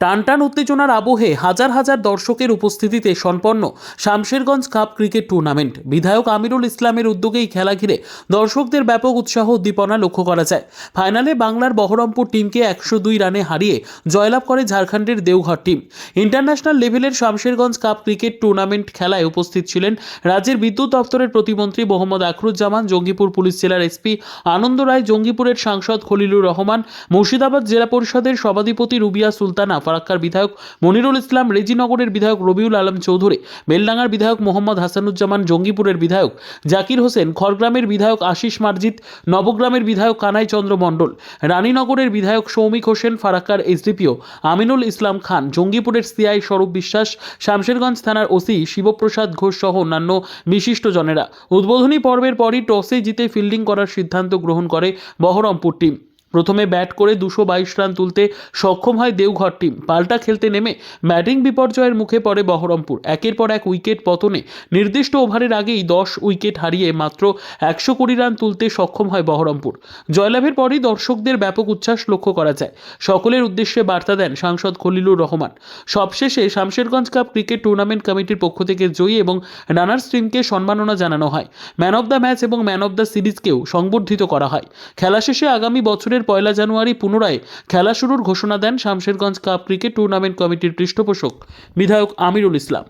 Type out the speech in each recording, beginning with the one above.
টানটান উত্তেজনার আবহে হাজার হাজার দর্শকের উপস্থিতিতে সম্পন্ন শামশেরগঞ্জ কাপ ক্রিকেট টুর্নামেন্ট। বিধায়ক আমিরুল ইসলামের উদ্যোগেই খেলা ঘিরে দর্শকদের ব্যাপক উৎসাহ উদ্দীপনা লক্ষ্য করা যায়। ফাইনালে বাংলার বহরমপুর টিমকে একশো দুই রানে হারিয়ে জয়লাভ করে ঝাড়খণ্ডের দেওঘর টিম। ইন্টারন্যাশনাল লেভেলের শামশেরগঞ্জ কাপ ক্রিকেট টুর্নামেন্ট খেলায় উপস্থিত ছিলেন রাজ্যের বিদ্যুৎ দপ্তরের প্রতিমন্ত্রী মোহাম্মদ আখরুজ্জামান, জঙ্গিপুর পুলিশ জেলার এসপি আনন্দ রায়, জঙ্গিপুরের সাংসদ খলিলুর রহমান, মুর্শিদাবাদ জেলা পরিষদের সভাধিপতি রুবিয়া সুলতানা ফারাক্কার বিধায়ক মনিরুল ইসলাম, রেজিনগরের বিধায়ক রবিউল আলম চৌধুরী, বেলডাঙ্গার বিধায়ক মোহাম্মদ হাসানুজ্জামান, জঙ্গিপুরের বিধায়ক জাকির হোসেন, খড়গ্রামের বিধায়ক আশিস মার্জিত, নবগ্রামের বিধায়ক কানাই চন্দ্র মণ্ডল, রানীনগরের বিধায়ক সৌমিক হোসেন, ফারাক্কার এসডিপিও আমিনুল ইসলাম খান, জঙ্গিপুরের সিআই স্বরূপ বিশ্বাস, শামশেরগঞ্জ থানার ওসি শিবপ্রসাদ ঘোষ সহ অন্যান্য বিশিষ্টজনেরা উদ্বোধনী পর্বের পরই টসে জিতে ফিল্ডিং করার সিদ্ধান্ত গ্রহণ করে বহরমপুর টিম। প্রথমে ব্যাট করে দুশো বাইশ রান তুলতে সক্ষম হয় দেওঘর টিম। পাল্টা খেলতে নেমে ব্যাটিং বিপর্যয়ের মুখে পড়ে বহরমপুর। একের পর এক উইকেট পতনে নির্দিষ্ট ওভারের আগেই দশ উইকেট হারিয়ে মাত্র একশো কুড়ি রান তুলতে সক্ষম হয় বহরমপুর। জয়লাভের পরই দর্শকদের ব্যাপক উচ্ছ্বাস লক্ষ্য করা যায়। সকলের উদ্দেশ্যে বার্তা দেন সাংসদ খলিলুর রহমান। সবশেষে শামশেরগঞ্জ কাপ ক্রিকেট টুর্নামেন্ট কমিটির পক্ষ থেকে জয়ী এবং রানার্স টিমকে সম্মাননা জানানো হয়। ম্যান অব দ্য ম্যাচ এবং ম্যান অব দ্য সিরিজকেও সংবর্ধিত করা হয়। খেলা শেষে আগামী বছরের পয়লা জানুয়ারি পুনরায় খেলা শুরুর ঘোষণা দেন শামশেরগঞ্জ কাপ ক্রিকেট টুর্নামেন্ট কমিটির পৃষ্ঠপোষক বিধায়ক আমিরুল इस्लाम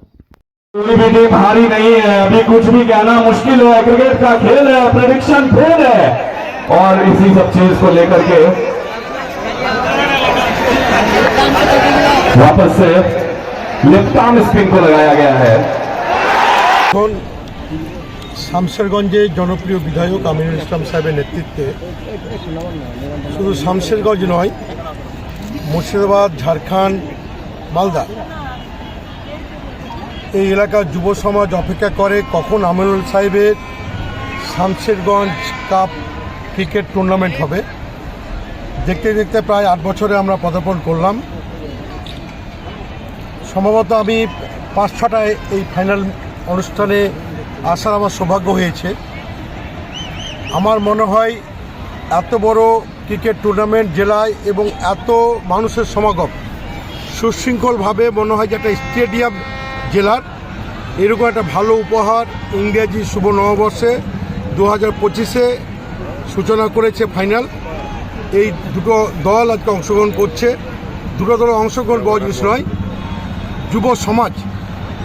कोई भी टीम हारी नहीं है अभी कुछ भी कहना मुश्किल है क्रिकेट का खेल है प्रेडिक्शन फेल है और इसी सब चीज को लेकर के वापस से लिप्टाम स्पिन को लगाया गया है এখন শামশেরগঞ্জে জনপ্রিয় বিধায়ক আমিনুল ইসলাম সাহেবের নেতৃত্বে শুধু শামশেরগঞ্জ নয়, মুর্শিদাবাদ, ঝাড়খণ্ড, মালদা। এই এলাকার যুব সমাজ অপেক্ষা করে কখন আমিনুল সাহেবের শামশেরগঞ্জ কাপ ক্রিকেট টুর্নামেন্ট হবে, দেখতে দেখতে প্রায় আট বছরে আমরা পদার্পণ করলাম। সম্ভবত আমি পাঁচ ছটায় এই ফাইনাল অনুষ্ঠানে আসার আমার সৌভাগ্য হয়েছে। আমার মনে হয় এত বড় ক্রিকেট টুর্নামেন্ট জেলায় এবং এত মানুষের সমাগম, সুশৃঙ্খলভাবে মনে হয় যে একটা স্টেডিয়াম জেলার। এরকম একটা ভালো উপহার ইংরেজি শুভ নববর্ষে দু হাজার পঁচিশে সূচনা করেছে ফাইনাল। এই দুটো দল আজকে অংশগ্রহণ করছে। দুটো দল অংশগ্রহণ বড় নয়, যুব সমাজ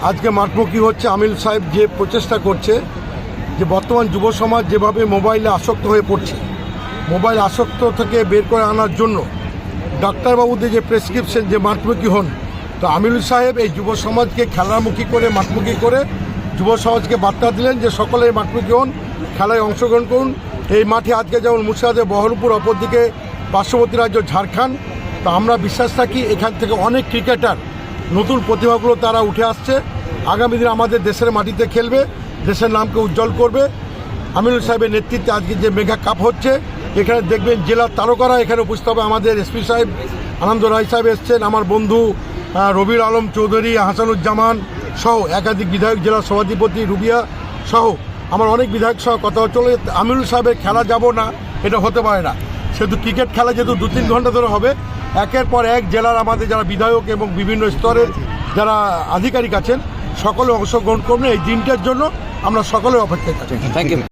আজকে মাঠমুখী হচ্ছে আমিল সাহেব যে প্রচেষ্টা করছে, যে বর্তমান যুব সমাজ যেভাবে মোবাইলে আসক্ত হয়ে পড়ছে, মোবাইল আসক্ত থেকে বের করে আনার জন্য ডাক্তারবাবুদের যে প্রেসক্রিপশন যে মাঠমুখী হন, তো আমিনুল সাহেব এই যুব সমাজকে খেলামুখী করে, মাঠমুখী করে যুব সমাজকে বার্তা দিলেন যে সকলে মাঠমুখী হন, খেলায় অংশগ্রহণ করুন। এই মাঠে আজকে যেমন মুর্শিদাবাদের বহরমপুর অপরদিকে পার্শ্ববর্তী রাজ্য ঝাড়খণ্ড, তো আমরা বিশ্বাস রাখি এখান থেকে অনেক ক্রিকেটার নতুন প্রতিভাগুলো তারা উঠে আসছে। আগামী দিনে আমাদের দেশের মাটিতে খেলবে, দেশের নামকে উজ্জ্বল করবে। আমিনুল সাহেবের নেতৃত্বে আজকে যে মেঘা কাপ হচ্ছে, এখানে দেখবেন জেলার তারকারা এখানে উপস্থিত হবে। আমাদের এসপি সাহেব আনন্দ রায় সাহেব এসছেন, আমার বন্ধু রবির আলম চৌধুরী, হাসানুজ্জামান সহ একাধিক বিধায়ক জেলার সভাধিপতি রুবিয়া সহ আমার অনেক বিধায়ক সহ কথা চলে, আমিনুল সাহেবের খেলা যাব না, এটা হতে পারে না। সেহেতু ক্রিকেট খেলা যেহেতু দু তিন ঘণ্টা ধরে হবে একের পর এক জেলার আমাদের যারা বিধায়ক এবং বিভিন্ন স্তরের যারা আধিকারিক আছেন, সকলে অংশগ্রহণ করবেন এই দিনটার জন্য আমরা সকলে অপেক্ষায় আছি।